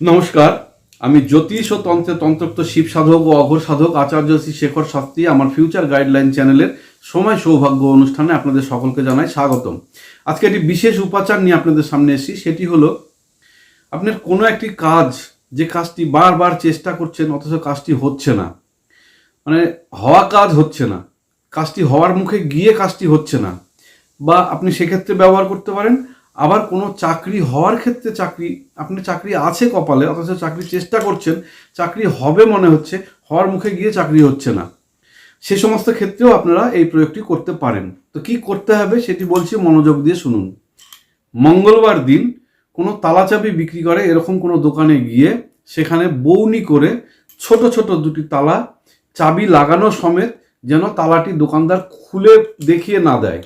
নমস্কার, আমি জ্যোতিষ ও তন্ত্রে তন্ত্রোক্ত শিব সাধক ও অঘর সাধক আচার্য শ্রী শেখর শাস্ত্রী, আমার ফিউচার গাইডলাইন চ্যানেলের সময় সৌভাগ্য অনুষ্ঠানে আপনাদের সকলকে জানাই স্বাগতম। আজকে একটি বিশেষ উপাচার নিয়ে আপনাদের সামনে এসেছি, সেটি হলো, আপনার কোনো একটি কাজ, যে কাজটি বারবার চেষ্টা করছেন, অথচ কাজটি হচ্ছে না। মানে হওয়া কাজ হচ্ছে না, কাজটি হওয়ার মুখে গিয়ে কাজটি হচ্ছে না, বা আপনি সেক্ষেত্রে ব্যবহার করতে পারেন আবার কোনো চাকরি হওয়ার ক্ষেত্রে চাকরি, আপনি চাকরি আছে কপালে, অথচ চাকরি চেষ্টা করছেন, চাকরি হবে মনে হচ্ছে, হওয়ার মুখে গিয়ে চাকরি হচ্ছে না। সে সমস্ত ক্ষেত্রেও আপনারা এই প্রয়োগটি করতে পারেন। তো কি করতে হবে সেটি বলছি মনোযোগ দিয়ে শুনুন। মঙ্গলবার দিন কোনো তালাচাবি বিক্রি করে এরকম কোনো দোকানে গিয়ে সেখানে বৌনি করে ছোট ছোট দুটি তালা, চাবি লাগানো সমেত যেন তালাটি দোকানদার খুলে দেখিয়ে না দেয়।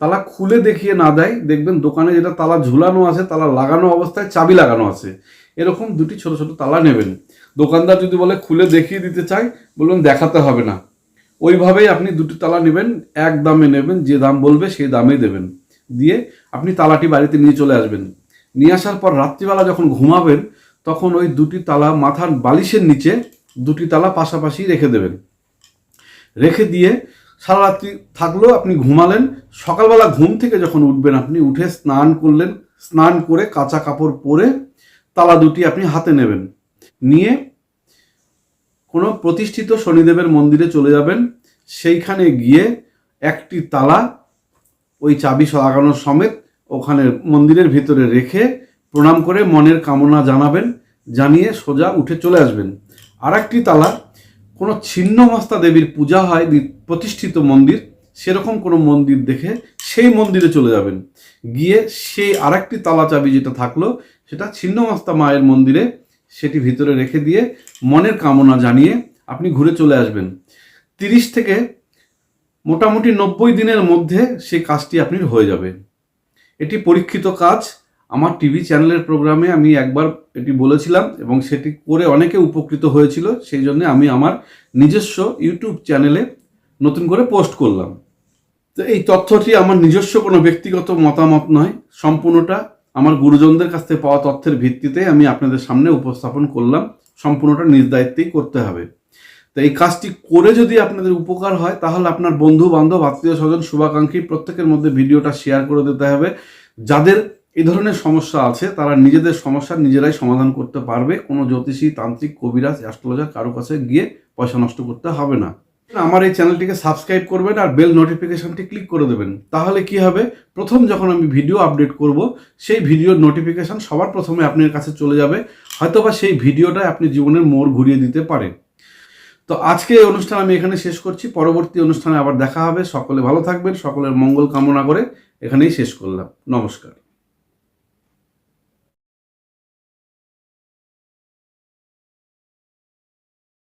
তালা খুলে দেখিয়ে না দেয়, দেখবেন দোকানে যেটা তালা ঝুলানো আছে, তালা লাগানো অবস্থায় চাবি লাগানো আছে। এরকম দুটি ছোট ছোট তালা নেবেন। দোকানদার যদি বলে, খুলে দেখিয়ে দিতে চাই, বলবেন, দেখাতে হবে না। ওইভাবেই আপনি দুটি তালা নেবেন, এক দামে নেবেন, যে দাম বলবে সেই দামে দেবেন। দিয়ে আপনি তালাটি বাড়িতে নিয়ে চলে আসবেন। নিয়ে আসার পর রাত্রিবেলা যখন ঘুমাবেন, তখন ওই দুটি তালা মাথার বালিশের নিচে দুটি তালা পাশাপাশি রেখে দেবেন। রেখে দিয়ে সারা রাত্রি থাকলেও আপনি ঘুমালেন। সকালবেলা ঘুম থেকে যখন উঠবেন, আপনি উঠে স্নান করলেন। স্নান করে কাঁচা কাপড় পরে তালা দুটি আপনি হাতে নেবেন। নিয়ে কোনো প্রতিষ্ঠিত শনিদেবের মন্দিরে চলে যাবেন। সেইখানে গিয়ে একটি তালা ওই চাবি লাগানোর সমেত ওখানে মন্দিরের ভিতরে রেখে প্রণাম করে মনের কামনা জানাবেন, জানিয়ে সোজা উঠে চলে আসবেন। আর একটি তালা কোনো ছিন্নমস্তা দেবীর পূজা হয় প্রতিষ্ঠিত মন্দির, সেরকম কোনো মন্দির দেখে সেই মন্দিরে চলে যাবেন। গিয়ে সেই আরেকটি তালা চাবি যেটা থাকল, সেটা ছিন্নমস্তা মায়ের মন্দিরে সেটি ভিতরে রেখে দিয়ে মনের কামনা জানিয়ে আপনি ঘুরে চলে আসবেন। তিরিশ থেকে মোটামুটি নব্বই দিনের মধ্যে সেই কাজটি আপনি হয়ে যাবে। এটি পরীক্ষিত কাজ আমার টিভি চ্যানেলের প্রোগ্রামে আমি একবার এটি বলেছিলাম এবং সেটি করে অনেকে উপকৃত হয়েছিল, সেই জন্য আমি আমার নিজস্ব ইউটিউব চ্যানেলে নতুন করে পোস্ট করলাম। তো এই তথ্যটি আমার নিজস্ব কোনো ব্যক্তিগত মতামত নয়, সম্পূর্ণটা আমার গুরুজনদের কাছ থেকে পাওয়া তথ্যের ভিত্তিতে আমি আপনাদের সামনে উপস্থাপন করলাম, সম্পূর্ণটা নিজ দায়িত্বেই করতে হবে। তো এই কাজটি করে যদি আপনাদের উপকার হয়, তাহলে আপনার বন্ধু বান্ধব আত্মীয় স্বজন শুভাকাঙ্ক্ষী প্রত্যেকের মধ্যে ভিডিওটা শেয়ার করে দিতে হবে, যাদের এই ধরনের সমস্যা আছে, তারা নিজেদের সমস্যা নিজেরাই সমাধান করতে পারবে। কোনো জ্যোতিষী, তান্ত্রিক, কবিরাজ, অ্যাস্ট্রোলজার কারও কাছে গিয়ে পয়সা নষ্ট করতে হবে না। আমার এই চ্যানেলটিকে সাবস্ক্রাইব করবেন আর বেল নোটিফিকেশনটি ক্লিক করে দেবেন। তাহলে কি হবে? প্রথম যখন আমি ভিডিও আপডেট করব, সেই ভিডিওর নোটিফিকেশন সবার প্রথমে আপনার কাছে চলে যাবে। হয়তোবা সেই ভিডিওটা আপনি জীবনের মোড় ঘুরিয়ে দিতে পারে তো আজকে এই অনুষ্ঠান আমি এখানে শেষ করছি। পরবর্তী অনুষ্ঠানে আবার দেখা হবে। সকলে ভালো থাকবেন। সকলের মঙ্গল কামনা করে এখানেই শেষ করলাম। নমস্কার।